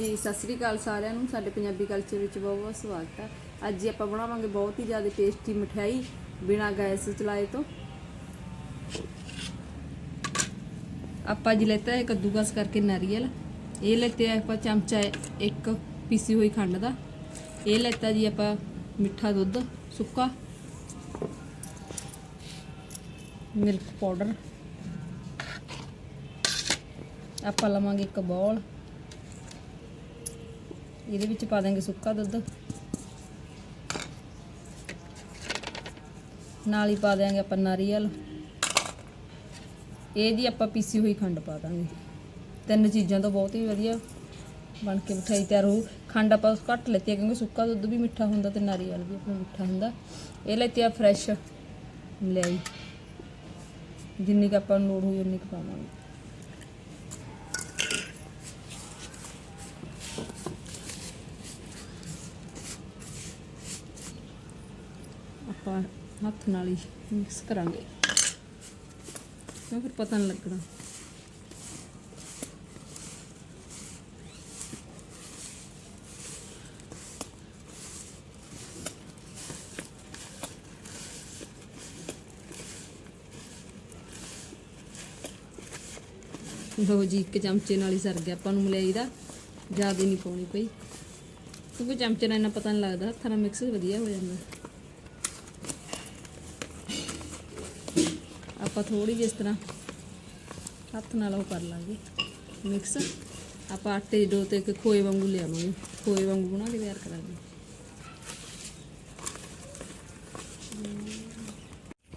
ਜੀ, ਸਤਿ ਸ੍ਰੀ ਅਕਾਲ ਸਾਰਿਆਂ ਨੂੰ। ਸਾਡੇ ਪੰਜਾਬੀ ਕਲਚਰ ਵਿੱਚ ਬਹੁਤ ਬਹੁਤ ਸਵਾਗਤ ਹੈ ਅੱਜ ਜੀ ਆਪਾਂ ਬਣਾਵਾਂਗੇ ਬਹੁਤ ਹੀ ਜ਼ਿਆਦਾ ਟੇਸਟੀ ਮਠਿਆਈ ਬਿਨਾਂ ਗੈਸ ਚਲਾਏ ਤੋਂ। ਆਪਾਂ ਜੀ ਲੈਤਾ ਹੈ ਕੱਦੂਕਸ ਕਰਕੇ ਨਾਰੀਅਲ। ਇਹ ਲੈਤੇ ਆ ਆਪਾਂ ਚਮਚਾ ਇੱਕ ਪੀਸੀ ਹੋਈ ਖੰਡ ਦਾ। ਇਹ ਲੈਤਾ ਜੀ ਆਪਾਂ ਮਿੱਠਾ ਦੁੱਧ ਸੁੱਕਾ। Milk powder. ਆਪਾਂ ਲਵਾਂਗੇ ਇੱਕ ਬੌਲ। ਇਹਦੇ ਵਿੱਚ ਪਾ ਦਾਂਗੇ ਸੁੱਕਾ ਦੁੱਧ। ਨਾਲ ਹੀ ਪਾ ਦਿਆਂਗੇ ਆਪਾਂ ਨਾਰੀਅਲ। ਇਹ ਜੀ ਆਪਾਂ ਪੀਸੀ ਹੋਈ ਖੰਡ ਪਾ ਦਾਂਗੇ। ਤਿੰਨ ਚੀਜ਼ਾਂ ਤੋਂ ਬਹੁਤ ਹੀ ਵਧੀਆ ਬਣ ਕੇ ਮਿਠਾਈ ਤਿਆਰ ਹੋ ਖੰਡ ਆਪਾਂ ਘੱਟ ਲੈਤੀ ਕਿਉਂਕਿ ਸੁੱਕਾ ਦੁੱਧ ਵੀ ਮਿੱਠਾ ਹੁੰਦਾ ਤੇ ਨਾਰੀਅਲ ਵੀ ਆਪਣਾ ਮਿੱਠਾ ਹੁੰਦਾ। ਇਹ ਲੈਤੀ ਆ ਫਰੈਸ਼ ਮਲਾਈ ਜਿੰਨੀ ਕੁ ਆਪਾਂ ਨੂੰ ਲੋੜ ਹੋਈ ਉਨੀ ਕੁ ਪਾਵਾਂਗੇ। ਆਪਾਂ ਹੱਥ ਨਾਲ ਹੀ ਮਿਕਸ ਕਰਾਂਗੇ। ਕਿਉਂ ਫਿਰ ਪਤਾ ਨਹੀਂ ਲੱਗਣਾ। ਲੋ ਜੀ, ਇੱਕ ਚਮਚੇ ਨਾਲ ਹੀ ਸਰ ਗਿਆ। ਆਪਾਂ ਨੂੰ ਮਲਾਈ ਦਾ ਜ਼ਿਆਦਾ ਨਹੀਂ ਪਾਉਣੀ ਪਈ। ਕਿਉਂਕਿ ਚਮਚੇ ਨਾਲ ਇੰਨਾ ਪਤਾ ਨਹੀਂ ਲੱਗਦਾ, ਹੱਥਾਂ ਨਾਲ ਮਿਕਸ ਵਧੀਆ ਹੋ ਜਾਂਦਾ। ਆਪਾਂ ਥੋੜੀ ਜਿਹੀ ਇਸ ਤਰ੍ਹਾਂ ਹੱਥ ਨਾਲ ਉਹ ਕਰ ਲਾਂਗੇ ਮਿਕਸ ਆਪਾਂ ਆਟੇ ਦੀ ਡੋ ਤੇ ਇੱਕ ਖੋਏ ਵਾਂਗੂ ਲਿਆਵਾਂਗੇ, ਖੋਏ ਵਾਂਗੂ ਬਣਾ ਕੇ ਤਿਆਰ ਕਰਾਂਗੇ।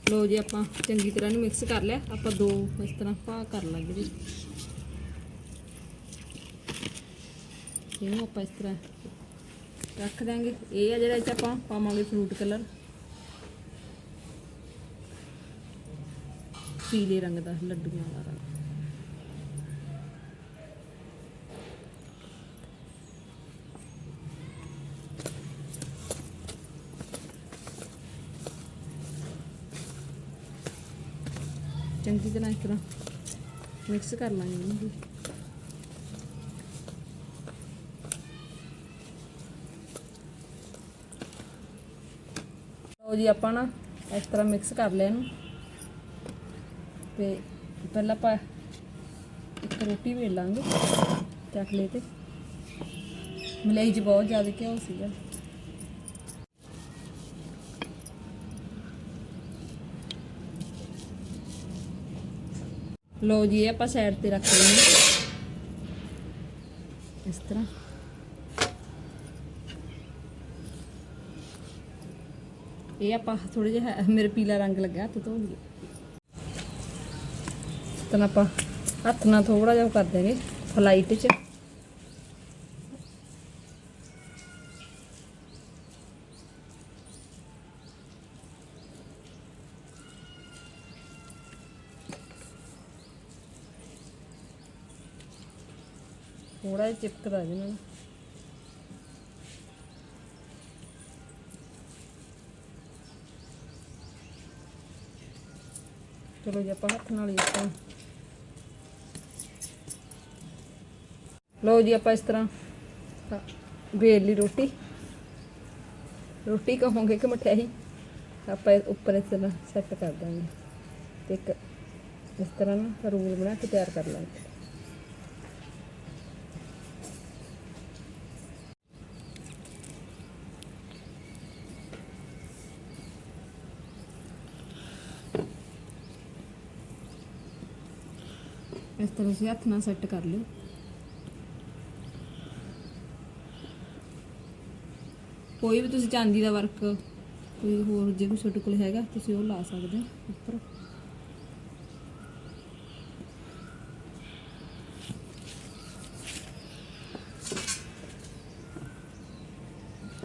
ਲੋ ਜੀ, ਆਪਾਂ ਚੰਗੀ ਤਰ੍ਹਾਂ ਨੂੰ ਮਿਕਸ ਕਰ ਲਿਆ। ਆਪਾਂ ਦੋ ਇਸ ਤਰ੍ਹਾਂ ਪਾ ਕਰ ਲਾਂਗੇ ਜੀ। ਇਹਨੂੰ ਆਪਾਂ ਇਸ ਤਰ੍ਹਾਂ ਰੱਖ ਦਾਂਗੇ ਇਹ ਆ ਜਿਹੜਾ ਇਹ 'ਚ ਆਪਾਂ ਪਾਵਾਂਗੇ ਫਰੂਟ ਕਲਰ ਪੀਲੇ ਰੰਗ ਦਾ ਲੱਡੂਆਂ ਵਾਲਾ ਰੰਗ। ਚੰਗੀ ਤਰ੍ਹਾਂ ਇਸ ਤਰ੍ਹਾਂ ਮਿਕਸ ਕਰ ਲਾਂਗੇ ਇਹਨੂੰ ਵੀ। ਲਓ ਜੀ, ਆਪਾਂ ਨਾ ਇਸ ਤਰ੍ਹਾਂ ਮਿਕਸ ਕਰ ਲਿਆ ਇਹਨੂੰ। ਤੇ ਪਹਿਲਾਂ ਆਪਾਂ ਇੱਕ ਰੋਟੀ ਵੇਲ ਲਾਂਗੇ ਚੱਕਲੇ ਤੇ। ਮਲਾਈ 'ਚ ਬਹੁਤ ਜ਼ਿਆਦਾ ਘਿਓ ਸੀਗਾ। ਲੋ ਜੀ, ਇਹ ਆਪਾਂ ਸਾਈਡ ਤੇ ਰੱਖ ਲੈਂਦੇ ਇਸ ਤਰ੍ਹਾਂ। ਇਹ ਆਪਾਂ ਥੋੜੇ ਜਿਹਾ, ਮੇਰੇ ਪੀਲਾ ਰੰਗ ਲੱਗਾ ਹੱਥ ਧੋ ਲਈਏ। ਇਸ ਆਪਾਂ ਹੱਥ ਨਾਲ ਥੋੜਾ ਜਿਹਾ ਕਰ ਦੇਂਗੇ ਫਲਾਈਟ 'ਚ। ਥੋੜਾ ਜਿਹਾ ਚਿਪਕਦਾ ਜੀ ਮੈਨੂੰ। ਚਲੋ ਜੇ, ਆਪਾਂ ਹੱਥ ਨਾਲ ਹੀ ਇਸ ਲਓ ਜੀ ਆਪਾਂ ਇਸ ਤਰ੍ਹਾਂ ਹਾਂ, ਵੇਲ ਲਈ ਰੋਟੀ। ਰੋਟੀ ਕਹੋਗੇ ਕਿ ਮਠਿਆਈ? ਆਪਾਂ ਉੱਪਰ ਇਸ ਤਰ੍ਹਾਂ ਸੈੱਟ ਕਰ ਦਾਂਗੇ। ਤੇ ਇੱਕ ਇਸ ਤਰ੍ਹਾਂ ਨਾ ਰੋਲ ਬਣਾ ਕੇ ਤਿਆਰ ਕਰ ਲਾਂਗੇ। ਇਸ ਤਰ੍ਹਾਂ ਤੁਸੀਂ ਹੱਥ ਨਾਲ ਸੈੱਟ ਕਰ ਲਿਓ। ਕੋਈ ਵੀ ਤੁਸੀਂ ਚਾਂਦੀ ਦਾ ਵਰਕ ਕੋਈ ਹੋਰ ਜੇ ਕੋਈ ਤੁਹਾਡੇ ਕੋਲ ਹੈਗਾ, ਤੁਸੀਂ ਉਹ ਲਾ ਸਕਦੇ ਹੋ ਉੱਪਰ।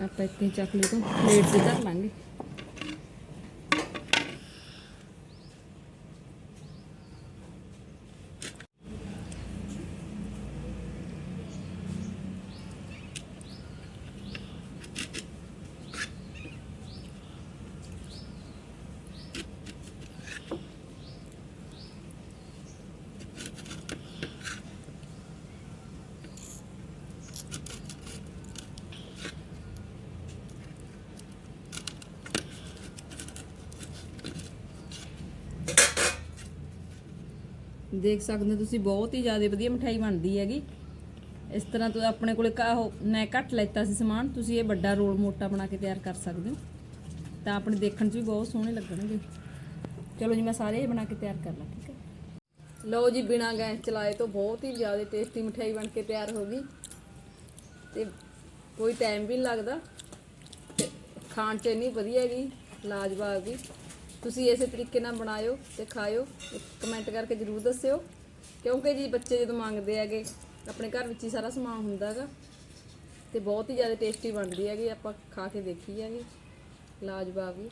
ਆਪਾਂ ਇੱਥੇ ਚੱਕਲੇ ਤੋਂ ਪਲੇਟ ਤੇ ਧਰ ਲਾਂਗੇ। ਦੇਖ ਸਕਦੇ ਹੋ ਤੁਸੀਂ, ਬਹੁਤ ਹੀ ਜ਼ਿਆਦਾ ਵਧੀਆ ਮਠਾਈ ਬਣਦੀ ਹੈਗੀ। ਇਸ ਤਰ੍ਹਾਂ ਤੋਂ ਆਪਣੇ ਕੋਲੇ ਕਾ ਉਹ ਮੈਂ ਘੱਟ ਲੈਤਾ ਸੀ ਸਮਾਨ, ਤੁਸੀਂ ਇਹ ਵੱਡਾ ਰੋਲ ਮੋਟਾ ਬਣਾ ਕੇ ਤਿਆਰ ਕਰ ਸਕਦੇ ਹੋ। ਤਾਂ ਆਪਣੇ ਦੇਖਣ 'ਚ ਵੀ ਬਹੁਤ ਸੋਹਣੇ ਲੱਗਣਗੇ। ਚਲੋ ਜੀ, ਮੈਂ ਸਾਰੇ ਇਹ ਬਣਾ ਕੇ ਤਿਆਰ ਕਰ ਲਾਂ, ਠੀਕ ਹੈ। ਲਓ ਜੀ, ਬਿਨਾ ਗੈਸ ਚਲਾਏ ਤੋਂ ਬਹੁਤ ਹੀ ਜ਼ਿਆਦਾ ਟੇਸਟੀ ਮਠਾਈ ਬਣ ਕੇ ਤਿਆਰ ਹੋ ਗਈ। ਤੇ ਕੋਈ ਟਾਈਮ ਵੀ ਨਹੀਂ ਲੱਗਦਾ। ਖਾਣ 'ਚ ਇੰਨੀ ਵਧੀਆ ਹੈਗੀ, ਲਾਜਵਾਬ ਵੀ। ਤੁਸੀਂ ਇਸੇ ਤਰੀਕੇ ਨਾਲ ਬਣਾਇਓ ਤੇ ਖਾਇਓ। ਤੇ ਕਮੈਂਟ ਕਰਕੇ ਜਰੂਰ ਦੱਸਿਓ। ਕਿਉਂਕਿ ਜੀ ਬੱਚੇ ਜਦੋਂ ਮੰਗਦੇ ਹੈਗੇ, ਆਪਣੇ ਘਰ ਵਿੱਚ ਹੀ ਸਾਰਾ ਸਮਾਨ ਹੁੰਦਾ ਹੈਗਾ। ਤੇ ਬਹੁਤ ਹੀ ਜ਼ਿਆਦਾ ਟੇਸਟੀ ਬਣਦੀ ਹੈਗੀ, ਆਪਾਂ ਖਾ ਕੇ ਦੇਖੀ ਹੈਗੀ। ਲਾਜਵਾਬ ਹੀ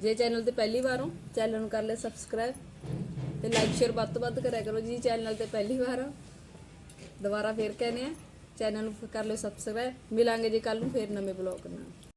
ਜੇ ਚੈਨਲ ਤੇ ਪਹਿਲੀ ਵਾਰ ਹੋ ਚੈਨਲ ਨੂੰ ਕਰ ਲੈ ਸਬਸਕ੍ਰਾਈਬ ਤੇ ਲਾਈਕ ਸ਼ੇਅਰ ਵੱਧ ਤੋਂ ਵੱਧ ਕਰਿਆ ਕਰੋ ਜੀ। ਚੈਨਲ ਤੇ ਪਹਿਲੀ ਵਾਰ ਹੋ, ਦੁਬਾਰਾ ਫੇਰ ਕਹਿੰਦੇ ਆ ਚੈਨਲ ਨੂੰ ਕਰ ਲਿਓ ਸਬਸਕ੍ਰਾਈਬ ਮਿਲਾਂਗੇ ਜੀ ਕੱਲ ਨੂੰ ਫੇਰ ਨਵੇਂ ਬਲੌਗ ਨਾਲ।